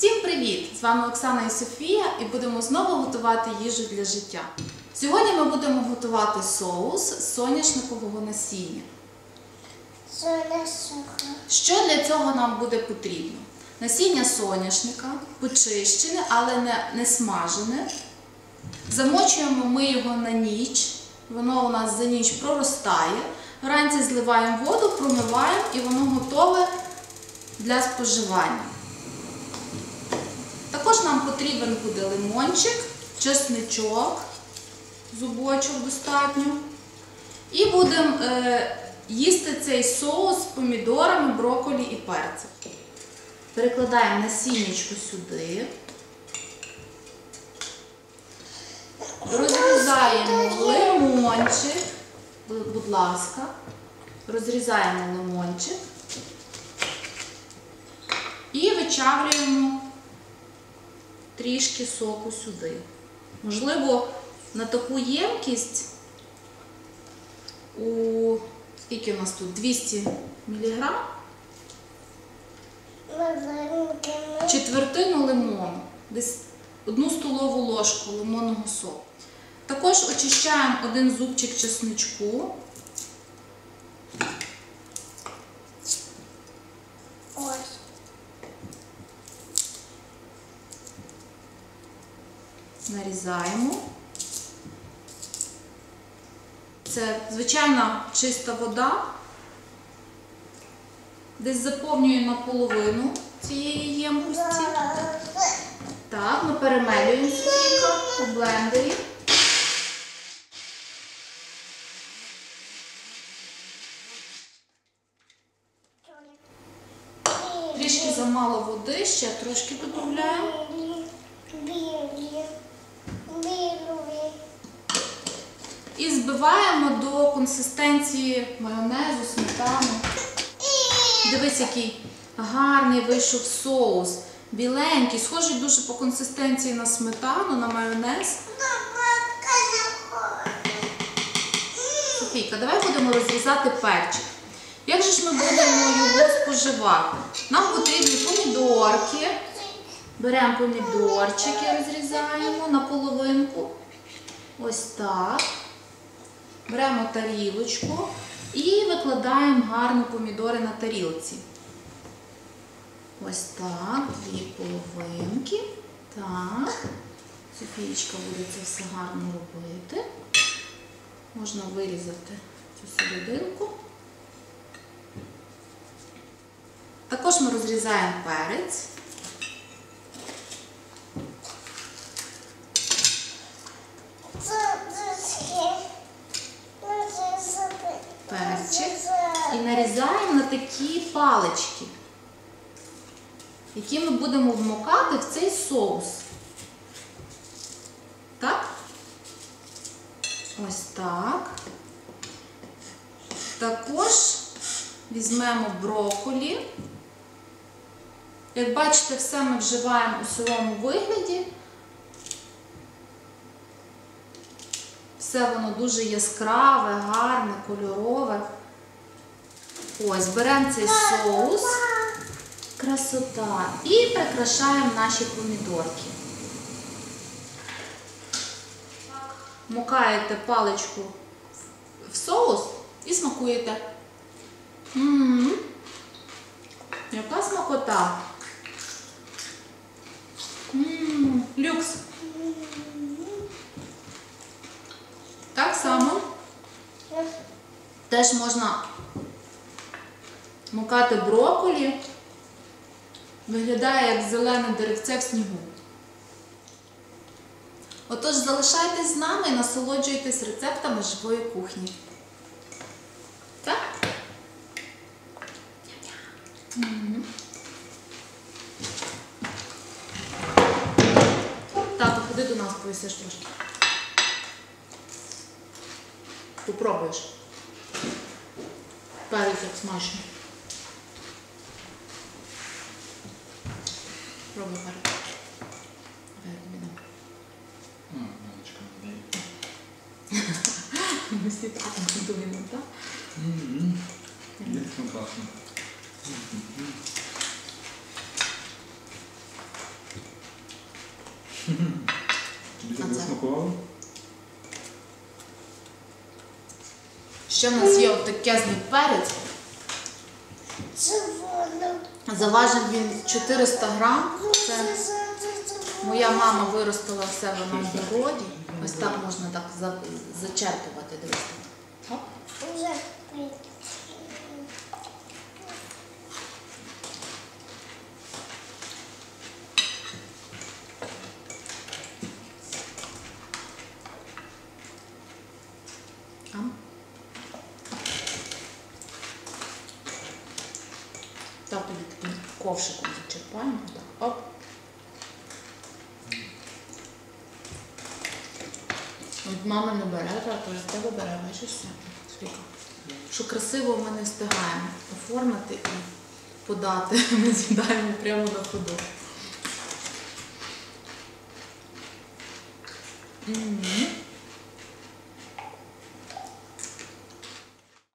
Всім привіт! З вами Оксана і Софія і будемо знову готувати їжу для життя. Сьогодні ми будемо готувати соус з соняшникового насіння. Що для цього нам буде потрібно? Насіння соняшника, почищене, але не, не смажене. Замочуємо ми його на ніч. Воно у нас за ніч проростає. Вранці зливаємо воду, промиваємо і воно готове для споживання. Також нам потрібен буде лимончик, чесничок, зубочок достатньо. І будемо е, їсти цей соус з помідорами, брокколі і перцем. Перекладаємо насіннячко сюди. Розрізаємо лимончик. Будь ласка, розрізаємо лимончик і вичавлюємо трішки соку сюди. Можливо, на таку ємкість у скільки у нас тут? 200 мг, четвертину лимону, десь одну столову ложку лимонного соку. Також очищаємо один зубчик чесничку. Ось. Нарізаємо. Це звичайна чиста вода. Десь заповнює наполовину цієї ємкості. Так, ми перемелюємо Софійка у блендері. Трішки замало води, ще трошки додаємо. І збиваємо до консистенції майонезу, сметану. Дивись, який гарний вийшов соус. Біленький, схожий дуже по консистенції на сметану, на майонез. Софійка, давай будемо розрізати перчик. Як же ж ми будемо його споживати? Нам потрібні помідорки. Беремо помідорчики, розрізаємо на половинку. Ось так. Беремо тарілочку і викладаємо гарно помідори на тарілці. Ось так, дві половинки. Так. Софієчка буде це все гарно робити. Можна вирізати цю серединку. Також ми розрізаємо перець. Перчик. І нарізаємо на такі палички, які ми будемо вмокати в цей соус. Так? Ось так. Також візьмемо брокколі. Як бачите, все ми вживаємо у сирому вигляді. Все воно дуже яскраве, гарне, кольорове. Ось, беремо цей соус, красота, і прикрашаємо наші помідорки. Мукаєте паличку в соус і смакуєте. Яка смакота? М, Люкс. Так само теж можна мукати брокколі. Виглядає як зелене деревце в снігу. Отож, залишайтесь з нами і насолоджуйтесь рецептами живої кухні. Так? Тато, ходи до нас, поїсиш трошки. Попробваш. Пари как смачно. Пробвай пари. Мисли пахнат до вината. Лично пахне. Биде да смаковало? Ще в нас є отакезний перець. Заважив він 400 грам. Це моя мама виростила в себе на городі. Ось так можна так зачерпувати. Дивіться. Оп. Тобі таким ковшиком зачерпаємо. Оп. От мама не бере, та то з тебе бере, бачиш все. Що красиво ми не встигаємо оформити і подати. Ми з'їдаємо прямо на ходу. М.